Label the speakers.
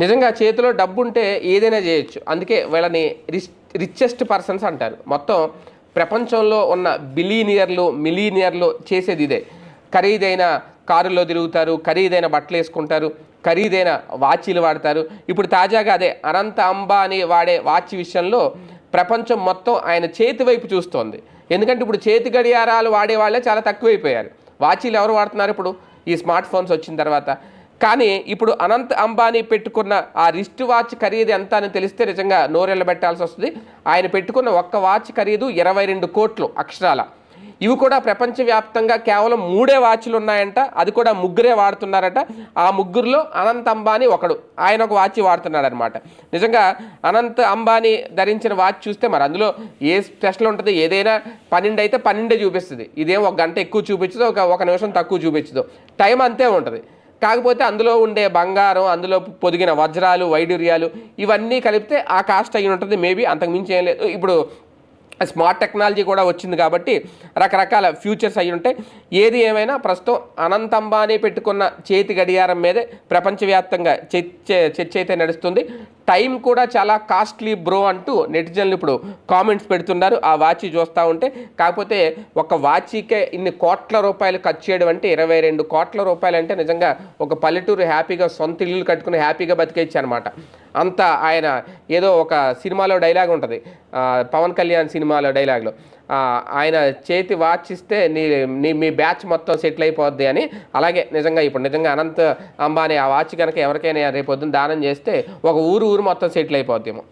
Speaker 1: నిజంగా చేతిలో డబ్బు ఉంటే ఏదైనా చేయొచ్చు. అందుకే వీళ్ళని రిచ్ రిచెస్ట్ పర్సన్స్ అంటారు. మొత్తం ప్రపంచంలో ఉన్న బిలీనియర్లు మిలీనియర్లు చేసేది ఇదే. ఖరీదైన కారులో తిరుగుతారు ఖరీదైన బట్టలు వేసుకుంటారు ఖరీదైన వాచీలు వాడతారు. ఇప్పుడు తాజాగా అదే అనంత అంబానీ వాడే వాచ్ విషయంలో ప్రపంచం మొత్తం ఆయన చేతి వైపు చూస్తోంది. ఎందుకంటే ఇప్పుడు చేతి గడియారాలు వాడే వాళ్ళే చాలా తక్కువైపోయారు. వాచీలు ఎవరు వాడుతున్నారు ఇప్పుడు? ఈ స్మార్ట్ ఫోన్స్ వచ్చిన తర్వాత. కానీ ఇప్పుడు అనంత్ అంబానీ పెట్టుకున్న ఆ రిస్ట్ వాచ్ ఖరీదు ఎంత అని తెలిస్తే నిజంగా నోరెళ్ళ పెట్టాల్సి వస్తుంది. ఆయన పెట్టుకున్న ఒక్క వాచ్ ఖరీదు ఇరవై రెండు కోట్లు అక్షరాల. ఇవి కూడా ప్రపంచవ్యాప్తంగా కేవలం మూడే వాచ్లు ఉన్నాయంట అది కూడా ముగ్గురే వాడుతున్నారట. ఆ ముగ్గురులో అనంత్ అంబానీ ఒకడు ఆయన ఒక వాచ్ వాడుతున్నాడు అనమాట నిజంగా అనంత్ అంబానీ ధరించిన వాచ్ చూస్తే మరి అందులో ఏ స్పెషల్ ఉంటుంది ఏదైనా పన్నెండు అయితే పన్నెండే చూపిస్తుంది. ఇదేం ఒక గంట ఎక్కువ చూపించదు ఒక ఒక నిమిషం తక్కువ చూపించదు. టైం అంతే ఉంటుంది. కాకపోతే అందులో ఉండే బంగారం అందులో పొదిగిన వజ్రాలు వైడూర్యాలు ఇవన్నీ కలిపితే ఆ కాస్ట్ అయి ఉంటుంది. మేబీ అంతకుమించి ఏం లేదు. ఇప్పుడు స్మార్ట్ టెక్నాలజీ కూడా వచ్చింది కాబట్టి రకరకాల ఫ్యూచర్స్ అయి ఉంటాయి ఏది ఏమైనా ప్రస్తుతం అనంత్ అంబానీ పెట్టుకున్న చేతి గడియారం మీదే ప్రపంచవ్యాప్తంగా చర్చ చర్చ అయితే నడుస్తుంది. టైం కూడా చాలా కాస్ట్లీ బ్రో అంటూ నెటిజన్లు ఇప్పుడు కామెంట్స్ పెడుతున్నారు. ఆ వాచ్ చూస్తూ ఉంటే కాకపోతే ఒక వాచీకే ఇన్ని కోట్ల రూపాయలు ఖర్చు చేయడం అంటే ఇరవై రెండు కోట్ల రూపాయలు అంటే నిజంగా ఒక పల్లెటూరు హ్యాపీగా సొంత ఇల్లు కట్టుకుని హ్యాపీగా బతికేయచ్చు అనమాట అంత ఆయన ఏదో ఒక సినిమాలో డైలాగ్ ఉంటుంది. పవన్ కళ్యాణ్ సినిమాలో డైలాగ్లో. ఆయన చేతి వాచ్ ఇస్తే నీ నీ మీ బ్యాచ్ మొత్తం సెటిల్ అయిపోద్ది అని. అలాగే నిజంగా ఇప్పుడు నిజంగా అనంత్ అంబానీ ఆ వాచ్ కనుక ఎవరికైనా రేపొద్దున దానం చేస్తే ఒక ఊరు ఊరు మొత్తం సెటిల్ అయిపోద్దేమో.